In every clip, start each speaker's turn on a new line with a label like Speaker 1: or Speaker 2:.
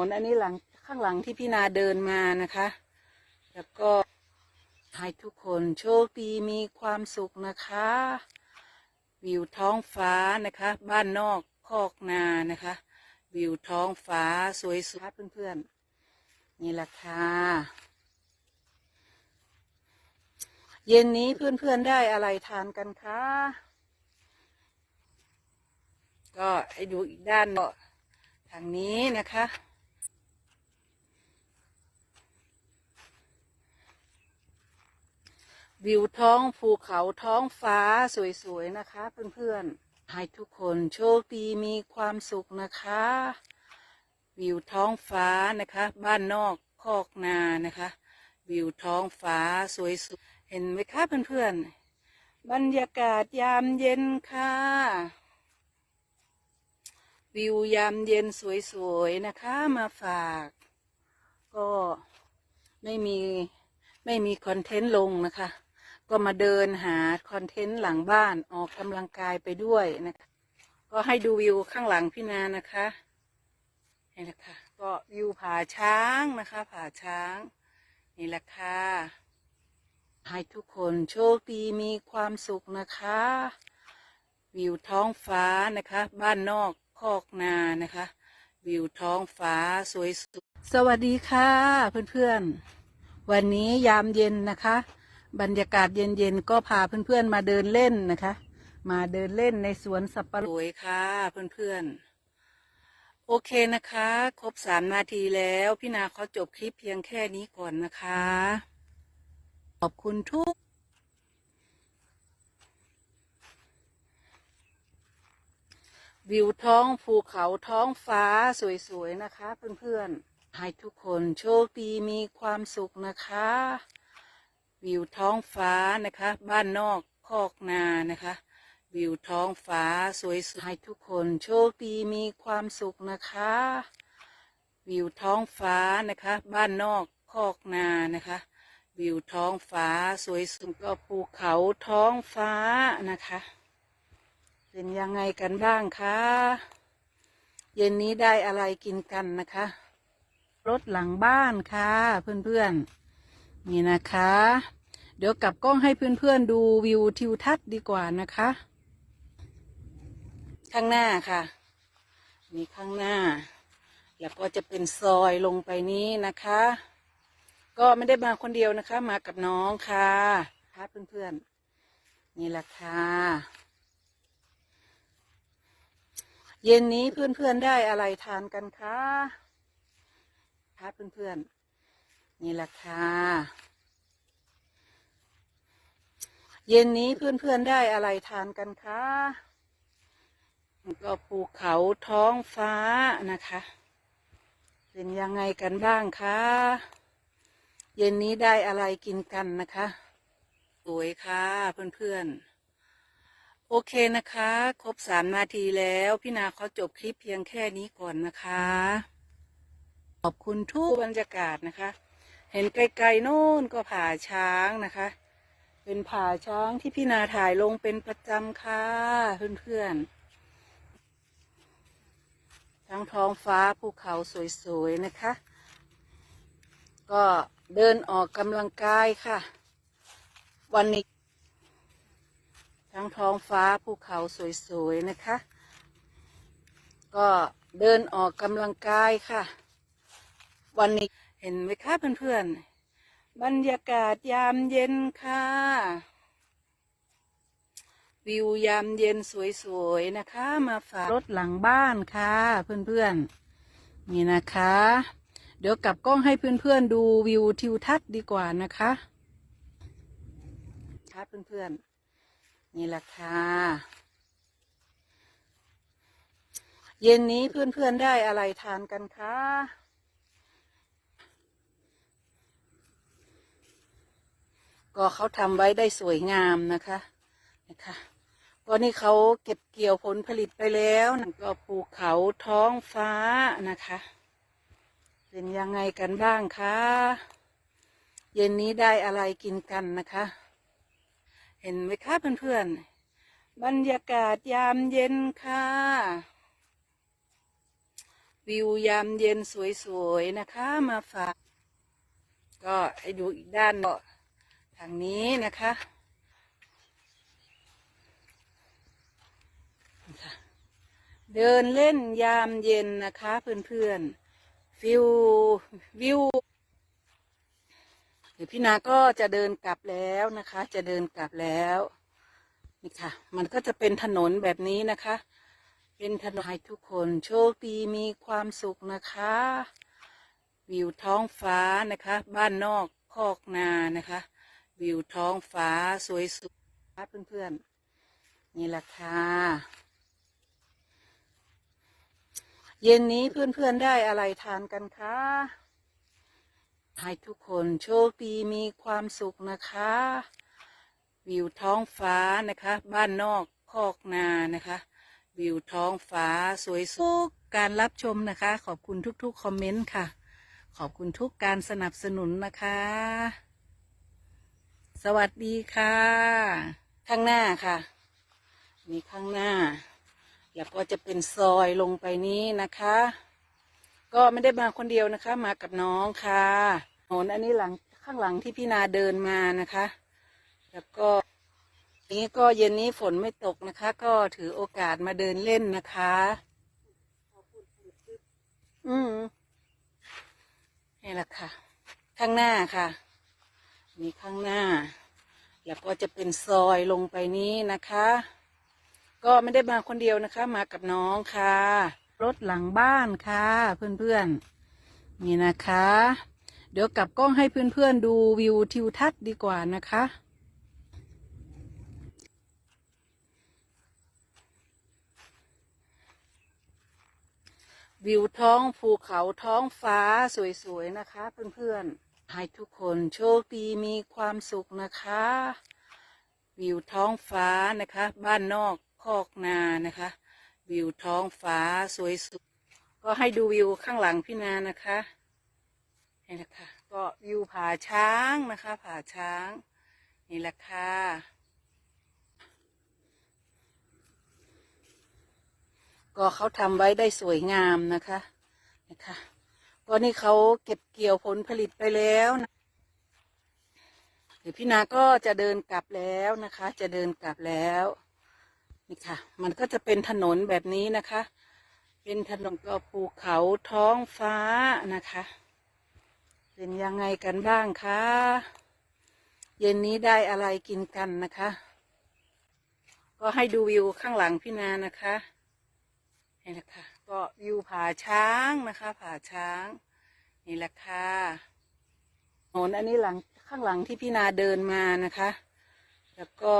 Speaker 1: อันนี้หลังข้างหลังที่พี่นาเดินมานะคะ แล้วก็ให้ทุกคนโชคดีมีความสุขนะคะ วิวท้องฟ้านะคะ บ้านนอกคอกนานะคะ วิวท้องฟ้าสวยสุดเพื่อนๆ นี่แหละค่ะ เย็นนี้เพื่อนๆได้อะไรทานกันคะ ก็ให้ดูอีกด้านทางนี้นะคะ วิวท้องภูเขาท้องฟ้าสวยๆนะคะ เพื่อนๆ ให้ทุกคนโชคดีมีความสุขนะคะ วิวท้องฟ้านะคะ บ้านนอกคอกนานะคะ วิวท้องฟ้าสวยสุดเห็นไหมคะเพื่อนๆ บรรยากาศยามเย็นค่ะ วิวยามเย็นสวยๆนะคะมาฝาก ก็ไม่มีไม่มีคอนเทนต์ลงนะคะ ก็มาเดินหาคอนเทนต์หลังบ้านออกกำลังกายไปด้วยนะคะ ก็ให้ดูวิวข้างหลังพี่นานะคะนี่แหละค่ะ ก็วิวผาช้างนะคะผาช้าง นี่แหละค่ะให้ทุกคนโชคดีมีความสุขนะคะ วิวท้องฟ้านะคะ บ้านนอกคอกนานะคะ วิวท้องฟ้าสวยสุดสวัสดีค่ะเพื่อนๆ วันนี้ยามเย็นนะคะ บรรยากาศเย็นๆก็พาเพื่อนๆมาเดินเล่นนะคะ มาเดินเล่นในสวนสับปะรดสวยค่ะเพื่อนๆ โอเคนะคะ ครบสามนาทีแล้วพี่นาเขอจบคลิปเพียงแค่นี้ก่อนนะคะ ขอบคุณทุกวิวท้องภูเขาท้องฟ้าสวย ๆ นะคะ เพื่อน ๆ ให้ทุกคนโชคดีมีความสุขนะคะ วิวท้องฟ้านะคะ บ้านนอกคอกนานะคะ วิวท้องฟ้าสวยๆให้ทุกคนโชคดีมีความสุขนะคะ วิวท้องฟ้านะคะ บ้านนอกคอกนานะคะ วิวท้องฟ้าสวยสุดก็ภูเขาท้องฟ้านะคะ เป็นยังไงกันบ้างคะเย็นนี้ได้อะไรกินกันนะคะ รถหลังบ้านค่ะเพื่อนๆ นี่นะคะ เดี๋ยวกลับกล้องให้เพื่อนๆดูวิวทิวทัศน์ดีกว่านะคะ ข้างหน้าค่ะ นี่ข้างหน้า แล้วก็จะเป็นซอยลงไปนี้นะคะ ก็ไม่ได้มาคนเดียวนะคะ มากับน้องค่ะค่ะเพื่อนๆ นี่แหละค่ะเย็นนี้เพื่อนๆได้อะไรทานกันคะคะเพื่อนๆ นี่แหละค่ะ เย็นนี้เพื่อนๆได้อะไรทานกันคะก็ภูเขาท้องฟ้านะคะ เป็นยังไงกันบ้างคะ เย็นนี้ได้อะไรกินกันนะคะสวยค่ะเพื่อนๆ โอเคนะคะ ครบสามนาทีแล้วพี่นาเขอจบคลิปเพียงแค่นี้ก่อนนะคะ ขอบคุณทุกบรรยากาศนะคะ เห็นไกลๆโน่นก็ผาช้างนะคะ เป็นผาช้างที่พี่นาถ่ายลงเป็นประจำค่ะเพื่อนๆทั้งท้องฟ้าภูเขาสวยๆนะคะ ก็เดินออกกำลังกายค่ะ วันนี้ ทั้งท้องฟ้าภูเขาสวยๆนะคะ ก็เดินออกกำลังกายค่ะ วันนี้ เห็นไหมคะเพื่อนๆ บรรยากาศยามเย็นค่ะ วิวยามเย็นสวยๆนะคะ มาฝากรถหลังบ้านค่ะเพื่อนๆ นี่นะคะ เดี๋ยวกลับกล้องให้เพื่อนๆดูวิวทิวทัศน์ดีกว่านะคะค่ะเพื่อนๆ นี่แหละค่ะ เย็นนี้เพื่อนๆได้อะไรทานกันคะ ก็เขาทำไว้ได้สวยงามนะคะนะคะก็นี่เขาเก็บเกี่ยวผลผลิตไปแล้วก็ภูเขาท้องฟ้านะคะ เป็นยังไงกันบ้างคะเย็นนี้ได้อะไรกินกันนะคะ เห็นไหมคะเพื่อนๆบรรยากาศยามเย็นค่ะ วิวยามเย็นสวยๆนะคะมาฝาก ก็ให้ดูอีกด้านก็ ทางนี้นะคะเดินเล่นยามเย็นนะคะเพื่อนๆฟิววิวเดี๋ยวพี่นาก็จะเดินกลับแล้วนะคะ จะเดินกลับแล้วนี่ค่ะ มันก็จะเป็นถนนแบบนี้นะคะ เป็นถนนให้ทุกคนโชคดีมีความสุขนะคะ วิวท้องฟ้านะคะ บ้านนอกคอกนานะคะ วิวท้องฟ้าสวยสุดเพื่อนๆ นี่แหละค่ะเย็นนี้เพื่อนๆได้อะไรทานกันคะให้ทุกคนโชคดีมีความสุขนะคะ วิวท้องฟ้านะคะ บ้านนอกคอกนานะคะ วิวท้องฟ้าสวยสุดการรับชมนะคะ ขอบคุณทุกๆคอมเมนต์ค่ะ ขอบคุณทุกการสนับสนุนนะคะ สวัสดีค่ะ ข้างหน้าค่ะ นี่ข้างหน้า แล้วก็จะเป็นซอยลงไปนี้นะคะ ก็ไม่ได้มาคนเดียวนะคะ มากับน้องค่ะโหนอันนี้หลังข้างหลังที่พี่นาเดินมานะคะ แล้วก็นี้ก็เย็นนี้ฝนไม่ตกนะคะ ก็ถือโอกาสมาเดินเล่นนะคะ อืมนี่แหละค่ะ ข้างหน้าค่ะ นี่ข้างหน้า แล้วก็จะเป็นซอยลงไปนี้นะคะ ก็ไม่ได้มาคนเดียวนะคะ มากับน้องค่ะ รถหลังบ้านค่ะ เพื่อนๆ นี่นะคะ เดี๋ยวกลับกล้องให้เพื่อนๆดูวิวทิวทัศน์ดีกว่านะคะวิวท้องภูเขาท้องฟ้าสวยๆนะคะ เพื่อนๆ ให้ทุกคนโชคดีมีความสุขนะคะ วิวท้องฟ้านะคะ บ้านนอกคอกนานะคะ วิวท้องฟ้าสวยสุดก็ให้ดูวิวข้างหลังพี่นานะคะนี่แหละค่ะก็วิวผาช้างนะคะผาช้างนี่แหละค่ะก็เขาทำไว้ได้สวยงามนะคะนะคะ ก็นี่เขาเก็บเกี่ยวผลผลิตไปแล้วนะเดี๋ยวพี่นาก็จะเดินกลับแล้วนะคะ จะเดินกลับแล้วนี่ค่ะ มันก็จะเป็นถนนแบบนี้นะคะ เป็นถนนก็ภูเขาท้องฟ้านะคะ เป็นยังไงกันบ้างคะเย็นนี้ได้อะไรกินกันนะคะ ก็ให้ดูวิวข้างหลังพี่นานะคะนี่แหละค่ะ ก็วิวผาช้างนะคะผาช้าง นี่แหละค่ะโหนอันนี้หลังข้างหลังที่พี่นาเดินมานะคะ แล้วก็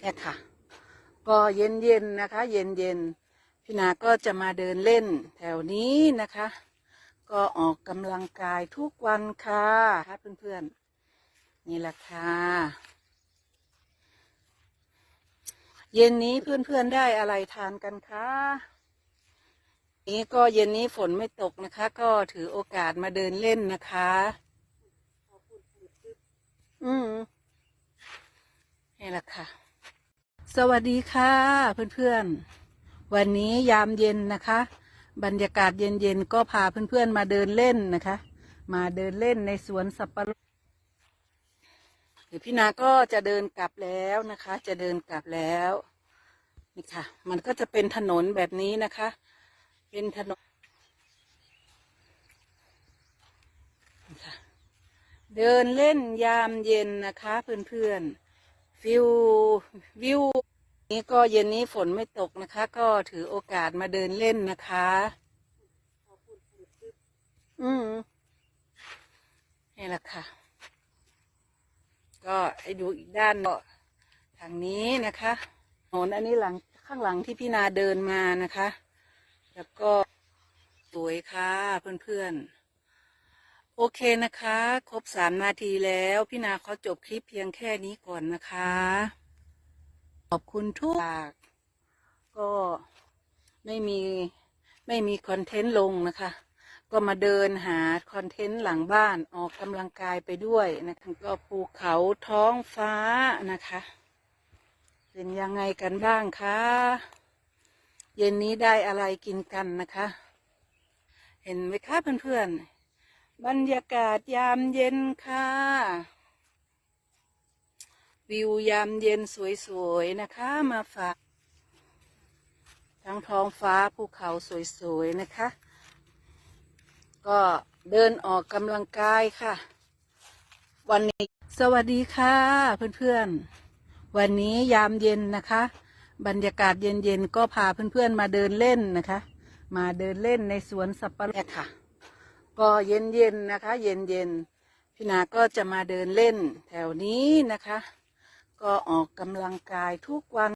Speaker 1: เนี่ยค่ะ ก็เย็นเย็นๆนะคะ เย็นเย็นๆพี่นาก็จะมาเดินเล่นแถวนี้นะคะ ก็ออกกำลังกายทุกวันค่ะค่ะเพื่อนๆนี่แหละค่ะเย็นนี้เพื่อนๆได้อะไรทานกันคะ นี้ก็เย็นนี้ฝนไม่ตกนะคะ ก็ถือโอกาสมาเดินเล่นนะคะ อืมนี่แหละค่ะ สวัสดีค่ะ เพื่อนๆ วันนี้ยามเย็นนะคะ บรรยากาศเย็นๆ ก็พาเพื่อนๆ มาเดินเล่นนะคะ มาเดินเล่นในสวนสับปะรดเดี๋ยวพี่นาก็จะเดินกลับแล้วนะคะ จะเดินกลับแล้ว นี่ค่ะ มันก็จะเป็นถนนแบบนี้นะคะ เป็นถนนเดินเล่นยามเย็นนะคะเพื่อนๆฟิววิวนี้ก็เย็นนี้ฝนไม่ตกนะคะ ก็ถือโอกาสมาเดินเล่นนะคะ อืมนี่แหละค่ะ ก็ให้ดูอีกด้านก็ทางนี้นะคะโหนอันนี้หลังข้างหลังที่พี่นาเดินมานะคะ แล้วก็สวยค่ะเพื่อนๆ โอเคนะคะ ครบสามนาทีแล้ว พี่นาเขาจบคลิปเพียงแค่นี้ก่อนนะคะ ขอบคุณทุกากก็ไม่มีไม่มีคอนเทนต์ลงนะคะ ก็มาเดินหาคอนเทนต์หลังบ้านออกกำลังกายไปด้วยนะคะก็ภูเขาท้องฟ้านะคะ เป็นยังไงกันบ้างคะ เย็นนี้ได้อะไรกินกันนะคะ เห็นไหมคะเพื่อนๆ บรรยากาศยามเย็นค่ะ วิวยามเย็นสวยๆนะคะ มาฝาก ทั้งท้องฟ้าภูเขาสวยๆนะคะ ก็เดินออกกำลังกายค่ะ วันนี้สวัสดีค่ะเพื่อนๆ วันนี้ยามเย็นนะคะ บรรยากาศเย็นๆ ก็พาเพื่อนๆมาเดินเล่นนะคะ มาเดินเล่นในสวนสับปะรดค่ะ ก็เย็นๆนะคะ เย็นๆพี่นาก็จะมาเดินเล่นแถวนี้นะคะ ก็ออกกำลังกายทุกวัน